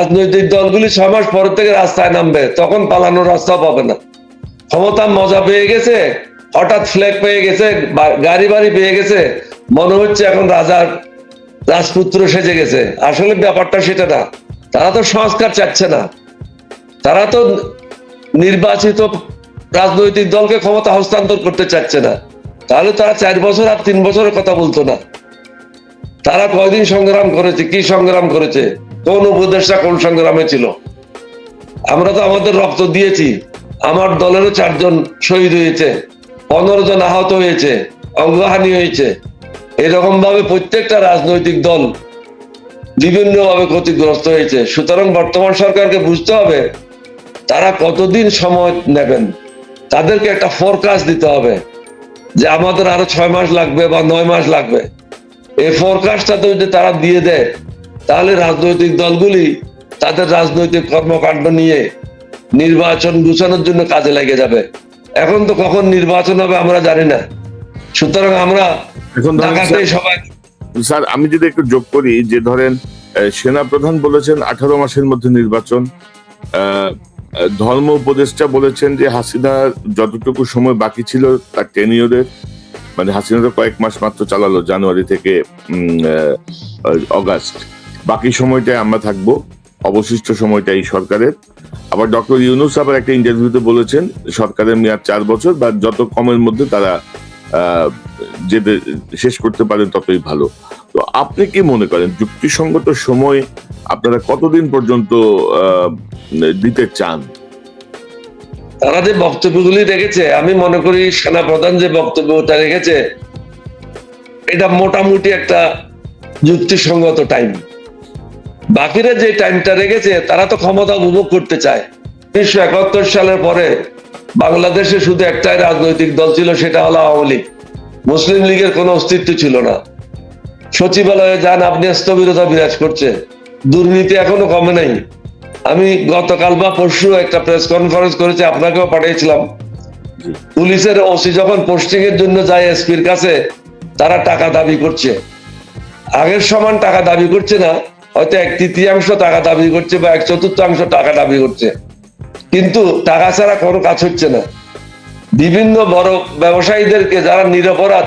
রাজনৈতিক দলগুলি ছয় মাস পর থেকে রাস্তায় নামবে, তখন পালানোর রাস্তা পাবে না। ক্ষমতার মজা পেয়ে গেছে, হঠাৎ ফ্ল্যাগ পেয়ে গেছে গাড়ি বাড়ি পেয়ে গেছে, মনে হচ্ছে এখন রাজার রাজপুত্র সেজে গেছে। আসলে ব্যাপারটা সেটা না, তারা তো সংস্কার চাচ্ছে না। তারা তো নির্বাচিত রাজনৈতিক দলকে ক্ষমতা হস্তান্তর করতে চাচ্ছে না। তাহলে তারা চার বছর আর তিন বছরের কথা বলতো না। তারা কয়দিন সংগ্রাম করেছে, কি সংগ্রাম করেছে? কোন উপদেষ্টা কোন সংগ্রামে ছিল? আমরা তো আমাদের রক্ত দিয়েছি। আমার দলেরও চারজন শহীদ হয়েছে, পনেরো জন আহত হয়েছে অঙ্গহানি হয়েছে। এরকম ভাবে প্রত্যেকটা রাজনৈতিক দল বিভিন্ন ভাবে ক্ষতিগ্রস্ত হয়েছে। সুতরাং বর্তমান সরকারকে বুঝতে হবে, তারা কতদিন সময় নেবেন? তাদেরকে একটা ফোরকাস্ট দিতে হবে যে আমাদের আরও ছয় মাস লাগবে বা নয় মাস লাগবে। এই ফোরকাস্টটা তো যদি তারা দিয়ে দেয় তাহলে রাজনৈতিক দলগুলি তাদের রাজনৈতিক কর্মকাণ্ড নিয়ে নির্বাচন গুছানোর জন্য কাজে লেগে যাবে। এখন তো কখন নির্বাচন হবে আমরা জানি না। সুতরাং আমরা সবাই স্যার আমি যদি একটু যোগ করি যে ধরেন সেনা প্রধান বলেছেন আঠারো মাসের মধ্যে নির্বাচন। আহ, ধর্ম উপদেষ্টা বলেছেন যে হাসিনা যতটুকু সময় বাকি ছিল তার টেনিয়রের মানে হাসিনা তো কয়েক মাস মাত্র চালালো জানুয়ারি থেকে অগাস্ট। বাকি সময়টায় আমরা থাকব, অবশিষ্ট সময়টা এই সরকারের। আবার ডক্টর ইউনুস আবার একটা ইন্টারভিউতে বলেছেন, সরকারের মেয়াদ চার বছর, বা যত কমের মধ্যে তারা যেতে শেষ করতে পারেন ততই ভালো। তো আপনি কি মনে করেন, যুক্তিসঙ্গত সময় আপনারা কতদিন পর্যন্ত দিতে চান? তারা যে বক্তব্যগুলি রেখেছে, আমি মনে করি সেনা প্রধান যে বক্তব্যটা রেখেছে, এটা মোটামুটি একটা যুক্তিসঙ্গত টাইম বাকিরা যে টাইমটা রেখেছে, তারা তো ক্ষমতা উপভোগ করতে চায়। উনিশশো একাত্তর সালের পরে বাংলাদেশে শুধু একটাই রাজনৈতিক দল ছিল, সেটা হলো আওয়ামী লীগ। মুসলিম লীগের কোনো অস্তিত্ব ছিল না। সচিবালয়ে যান, আপনি স্থবিরতা বিরাজ করছে। দুর্নীতি এখনও কমে নাই। আমি গতকাল বা পরশু একটা প্রেস কনফারেন্স করেছি, আপনাকেও পাঠিয়েছিলাম। পুলিশের ওসি যখন পোস্টিং এর জন্য যায় এসপির কাছে, তারা টাকা দাবি করছে। আগের সমান টাকা দাবি করছে না হয়তো এক তৃতীয়াংশ টাকা দাবি করছে বা এক চতুর্থাংশ টাকা দাবি করছে। কিন্তু টাকা ছাড়া কোনো কাজ হচ্ছে না। বিভিন্ন বড় ব্যবসায়ীদেরকে যারা নিরপরাধ,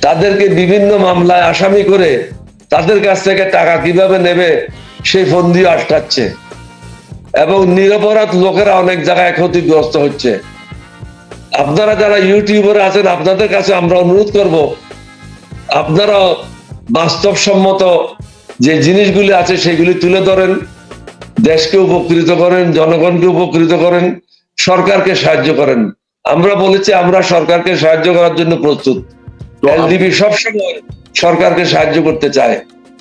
তাদেরকে বিভিন্ন মামলায় আসামি করে তাদের কাছ থেকে টাকা কীভাবে নেবে, সেই ফন্দিও আটকাচ্ছে। এবং নিরপরাধ লোকেরা অনেক জায়গায় ক্ষতিগ্রস্ত হচ্ছে। আপনারা যারা ইউটিউবার আছেন, আপনাদের কাছে আমরা অনুরোধ করব আপনারা বাস্তবসম্মত যে জিনিসগুলি আছে সেগুলি তুলে ধরেন দেশকে উপকৃত করেন জনগণকে উপকৃত করেন সরকারকে সাহায্য করেন। আমরা বলেছি আমরা সরকারকে সাহায্য করার জন্য প্রস্তুত। এলডিপি সবসময় সরকারকে সাহায্য করতে চায়।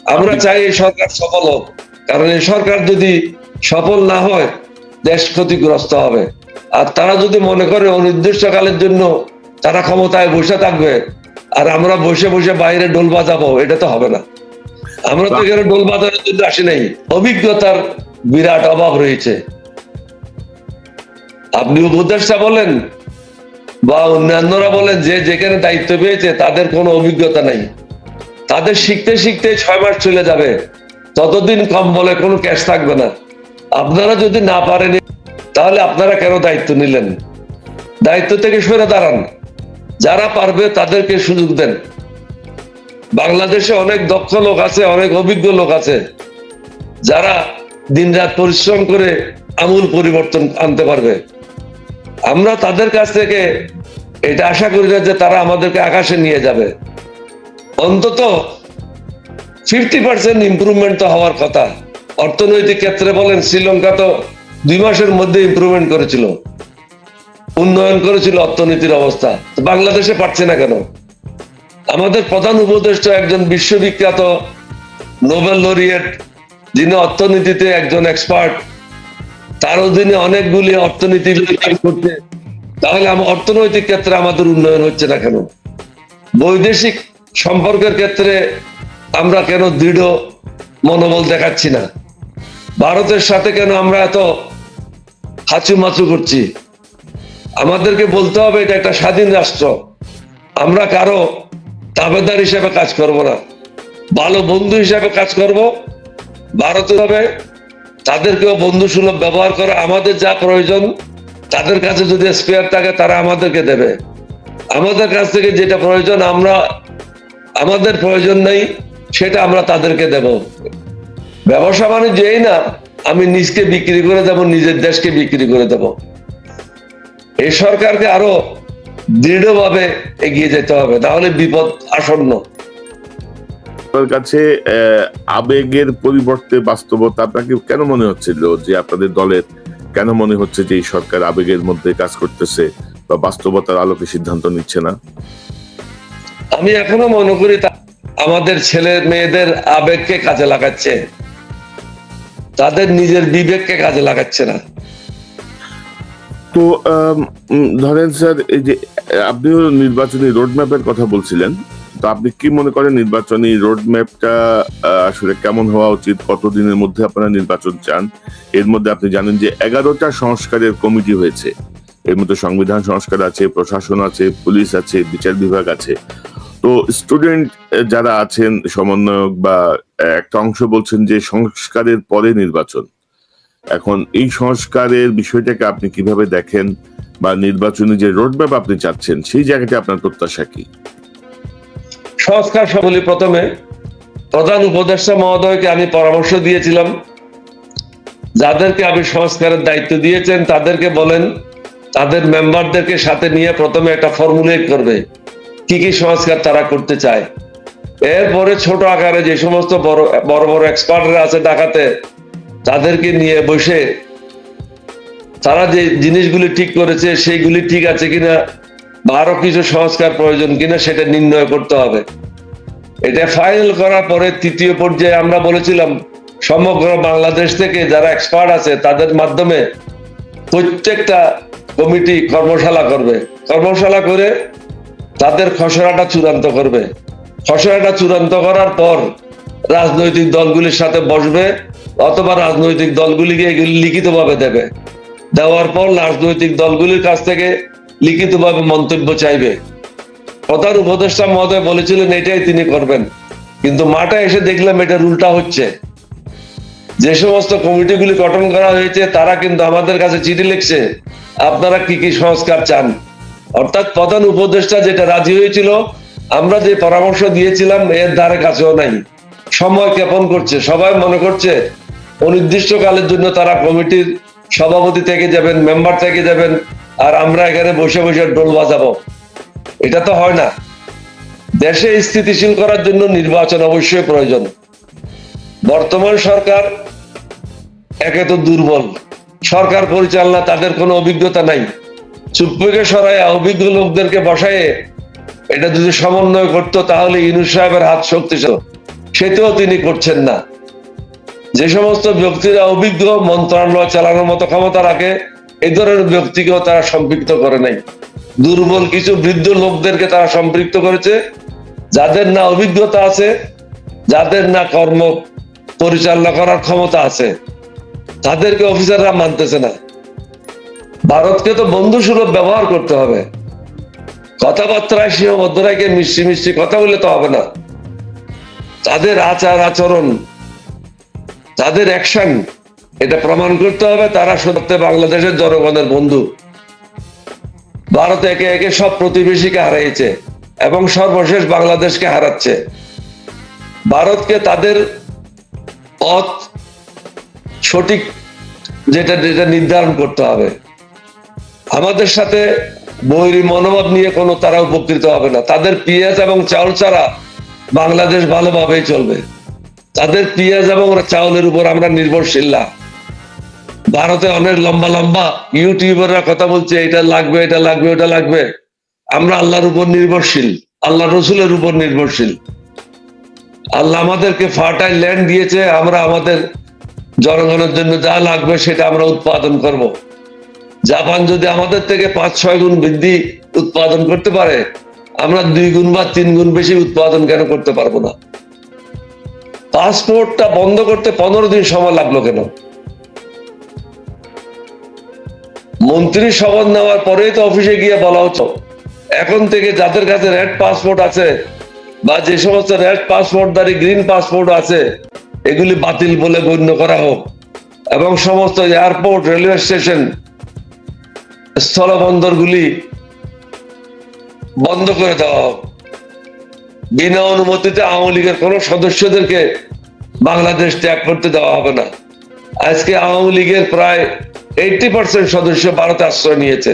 আমরা চাই এই সরকার সফল হোক। কারণ এই সরকার যদি সফল না হয় দেশ ক্ষতিগ্রস্ত হবে। আর তারা যদি মনে করে অনির্দিষ্টকালের জন্য তারা ক্ষমতায় বসে থাকবে আর আমরা বসে বসে বাইরে ডোল বাজাবো এটা তো হবে না। আমরা তো এখানে ডোল বাজানোর জন্য আসি নাই। অভিজ্ঞতার বিরাট অভাব রয়েছে। আপনি উপদেষ্টা বলেন বা অন্যান্যরা বলেন যে যেখানে দায়িত্ব পেয়েছে তাদের কোনো অভিজ্ঞতা নাই। তাদের শিখতে শিখতে ছয় মাস চলে যাবে। ততদিন কম বলে কোনো ক্যাশ থাকবে না। আপনারা যদি না পারেন তাহলে আপনারা কেন দায়িত্ব নিলেন? দায়িত্ব থেকে সরে দাঁড়ান। যারা পারবে তাদেরকে সুযোগ দেন। বাংলাদেশে অনেক দক্ষ লোক আছে, অনেক অভিজ্ঞ লোক আছে, যারা দিনরাত পরিশ্রম করে আমূল পরিবর্তন আনতে পারবে। আমরা তাদের কাছ থেকে এটা আশা করি না যে তারা আমাদেরকে আকাশে নিয়ে যাবে। অন্তত ফিফটি পার্সেন্ট ইম্প্রুভমেন্ট তো হওয়ার কথা। অর্থনৈতিক ক্ষেত্রে বলেন, শ্রীলঙ্কা তো দুই মাসের মধ্যে ইম্প্রুভমেন্ট করেছিল। উন্নয়ন করেছিল অর্থনীতির অবস্থা। বাংলাদেশে পারছে না কেন? আমাদের প্রধান উপদেষ্টা একজন বিশ্ববিখ্যাত নোবেল লরিয়েট, যিনি অর্থনীতিতে একজন এক্সপার্ট তার অধীনে অনেকগুলি অর্থনীতি করতে তাহলে আমার অর্থনৈতিক ক্ষেত্রে আমাদের উন্নয়ন হচ্ছে না কেন? বৈদেশিক সম্পর্কের ক্ষেত্রে আমরা কেন দৃঢ় মনোবল দেখাচ্ছি না? ভারতের সাথে কেন আমরা এত হাঁচুমাচু করছি? আমাদেরকে বলতে হবে এটা একটা স্বাধীন রাষ্ট্র। আমরা কারও তাবেদার হিসাবে কাজ করব না। ভালো বন্ধু হিসাবে কাজ করব। ভারতের হবে তাদেরকেও বন্ধু সুলভ ব্যবহার করে আমাদের যা প্রয়োজন, তাদের কাছে যদি স্পেয়ার থাকে, তারা আমাদেরকে দেবে। আমাদের কাছ থেকে যেটা প্রয়োজন আমরা, আমাদের প্রয়োজন নেই, সেটা আমরা তাদেরকে দেব। ব্যবসা বাণিজ্য এই না, আমি নিজকে বিক্রি করে দেব, নিজের দেশকে বিক্রি করে দেব। এই সরকারকে আরও দৃঢ়ভাবে এগিয়ে যেতে হবে তাহলে বিপদ আসন্ন। আপনার কাছে আবেগের পরিবর্তে বাস্তবতা আপনাকে কেন মনে হচ্ছিল যে আপনাদের দলের কেন মনে হচ্ছে যে এই সরকার আবেগের মধ্যে কাজ করতেছে বা বাস্তবতার আলোকে সিদ্ধান্ত নিচ্ছে না? আমি এখনও মনে করি আমাদের ছেলে মেয়েদের আবেগকে কাজে লাগাচ্ছে। তাদের নিজের বিবেককে কাজে লাগাচ্ছে না। তো ধরেন স্যার এই যে আপনিও নির্বাচনী রোডম্যাপের কথা বলছিলেন। তো আপনি কি মনে করেন নির্বাচনী রোডম্যাপটা আসলে কেমন হওয়া উচিত? কতদিনের মধ্যে আপনারা নির্বাচন চান? এর মধ্যে আপনি জানেন যে এগারোটা সংস্কারের কমিটি হয়েছে। এর মধ্যে সংবিধান সংস্কার আছে, প্রশাসন আছে, পুলিশ আছে, বিচার বিভাগ আছে। তো স্টুডেন্ট যারা আছেন, সমন্বয়ক বা একটা অংশ বলছেন যে সংস্কারের পরে নির্বাচন। এখন এই সংস্কারের বিষয়টাকে আপনি কীভাবে দেখেন? বা নির্বাচনী যে রোডম্যাপ আপনি চাচ্ছেন, সেই জায়গাটা আপনার প্রত্যাশা কি? সংস্কার সবলি প্রথমে প্রধান উপদেষ্টা মহোদয়কে আমি পরামর্শ দিয়েছিলাম। যাদেরকে আমি সংস্কারের দায়িত্ব দিয়েছেন, তাদেরকে বলেন, তাদের মেম্বারদেরকে সাথে নিয়ে প্রথমে একটা ফর্মুলেট করবে, কি কি সংস্কার তারা করতে চায়। এরপরে ছোট আকারে যে সমস্ত বড় বড় বড় এক্সপার্টরা আছে ঢাকাতে, তাদেরকে নিয়ে বসে তারা যে জিনিসগুলি ঠিক করেছে, সেইগুলি ঠিক আছে কিনা বা আরও কিছু সংস্কার প্রয়োজন কিনা সেটা নির্ণয় করতে হবে। এটা ফাইনাল করার পরে তৃতীয় পর্যায়ে আমরা বলেছিলাম, সমগ্র বাংলাদেশ থেকে যারা এক্সপার্ট আছে, তাদের মাধ্যমে প্রত্যেকটা কমিটি কর্মশালা করবে। কর্মশালা করে তাদের খসড়াটা চূড়ান্ত করবে। খসড়াটা চূড়ান্ত করার পর রাজনৈতিক দলগুলির সাথে বসবে অথবা রাজনৈতিক দলগুলিকে এগুলি লিখিতভাবে দেবে। দেওয়ার পর রাজনৈতিক দলগুলির কাছ থেকে লিখিতভাবে মন্তব্য চাইবে। প্রধান উপদেষ্টা মহোদয় বলেছিলেন, এটাই তিনি করবেন। কিন্তু মাঠে এসে দেখলাম এটা উল্টা হচ্ছে। যে সমস্ত কমিটিগুলি গঠন করা হয়েছে, তারা কিন্তু আমাদের কাছে চিঠি লিখছে, আপনারা কি কি সংস্কার চান? অর্থাৎ প্রধান উপদেষ্টা যেটা রাজি হয়েছিল, আমরা যে পরামর্শ দিয়েছিলাম, এর ধারে কাছেও নাই। সময় জ্ঞাপন করছে? সবাই মনে করছে, অনির্দিষ্টকালের জন্য তারা কমিটির সভাপতি থেকে যাবেন মেম্বার থেকে যাবেন, আর আমরা এখানে বসে বসে ডোল বাজাবো। এটা তো হয় না। দেশে স্থিতিশীল করার জন্য নির্বাচন অবশ্যই প্রয়োজন। বর্তমান সরকার একে তো দুর্বল। সরকার পরিচালনা, তাদের কোনো অভিজ্ঞতা নাই। চুপ্পুকে সরাই অভিজ্ঞ লোকদেরকে বসায় এটা যদি সমন্বয় করতো, তাহলে ইনু সাহেবের হাত শক্তিশালী। সেটাও তিনি করছেন না। যে সমস্ত ব্যক্তিরা অভিজ্ঞ মন্ত্রণালয় চালানোর মতো ক্ষমতা রাখে এই ধরনের ব্যক্তিকেও তারা সম্পৃক্ত করে নাই। দুর্বল কিছু বৃদ্ধ লোকদেরকে তারা সম্পৃক্ত করেছে, যাদের না অভিজ্ঞতা আছে, যাদের না কর্ম পরিচালনা করার ক্ষমতা আছে, তাদেরকে অফিসাররা মানতেছে না। ভারতকে তো বন্ধু সুলভ ব্যবহার করতে হবে। কথাবার্তায় সীমাবদ্ধ রেখে মিষ্টি মিষ্টি কথা বলে তো হবে না। তাদের আচার আচরণ তাদের অ্যাকশন এটা প্রমাণ করতে হবে, তারা সত্যি বাংলাদেশের জনগণের বন্ধু। ভারত একে একে সব প্রতিবেশীকে হারিয়েছে এবং সর্বশেষ বাংলাদেশকে হারাচ্ছে। ভারতকে তাদের পথ সঠিক যেটা যেটা নির্ধারণ করতে হবে। আমাদের সাথে বৈরী মনোভাব নিয়ে কোনো তারা উপকৃত হবে না। তাদের পেঁয়াজ এবং চাউল ছাড়া বাংলাদেশ ভালোভাবেই চলবে। তাদের পেঁয়াজ এবং চাউলের উপর আমরা নির্ভরশীল না। ভারতে অনেক লম্বা লম্বা ইউটিউবাররা কথা বলছে, এটা লাগবে এটা লাগবে, ওটা লাগবে। আমরা আল্লাহর উপর নির্ভরশীল আল্লাহ রসুলের উপর নির্ভরশীল। আল্লাহ আমাদেরকে ফার্টাইল ল্যান্ড দিয়েছে, আমরা আমাদের জনগণের জন্য যা লাগবে সেটা আমরা উৎপাদন করব। জাপান যদি আমাদের থেকে পাঁচ, ছয় গুণ বৃদ্ধি উৎপাদন করতে পারে, আমরা দুই গুণ বা তিন গুণ বেশি উৎপাদন কেন করতে পারব না? পাসপোর্টটা বন্ধ করতে পনেরো দিন সময় লাগল কেন? মন্ত্রী শপথ নেওয়ার পরেই তো অফিসে গিয়ে বলা হতো, এখন থেকে যাদের কাছে রেড পাসপোর্ট আছে বা যে সমস্ত রেড দাঁড়ি গ্রিন পাসপোর্ট আছে, এগুলি বাতিল বলে গণ্য করা হোক। এবং সমস্ত এয়ারপোর্ট, রেলওয়ে স্টেশন, স্থলবন্দরগুলি বন্ধ করে দেওয়া হোক। বিনা অনুমতিতে আওয়ামী লীগের কোন সদস্যদেরকে বাংলাদেশ ত্যাগ করতে দেওয়া হবে না। আজকে আওয়ামী লীগের প্রায় এইটি পার্সেন্ট সদস্য ভারতে আশ্রয় নিয়েছে।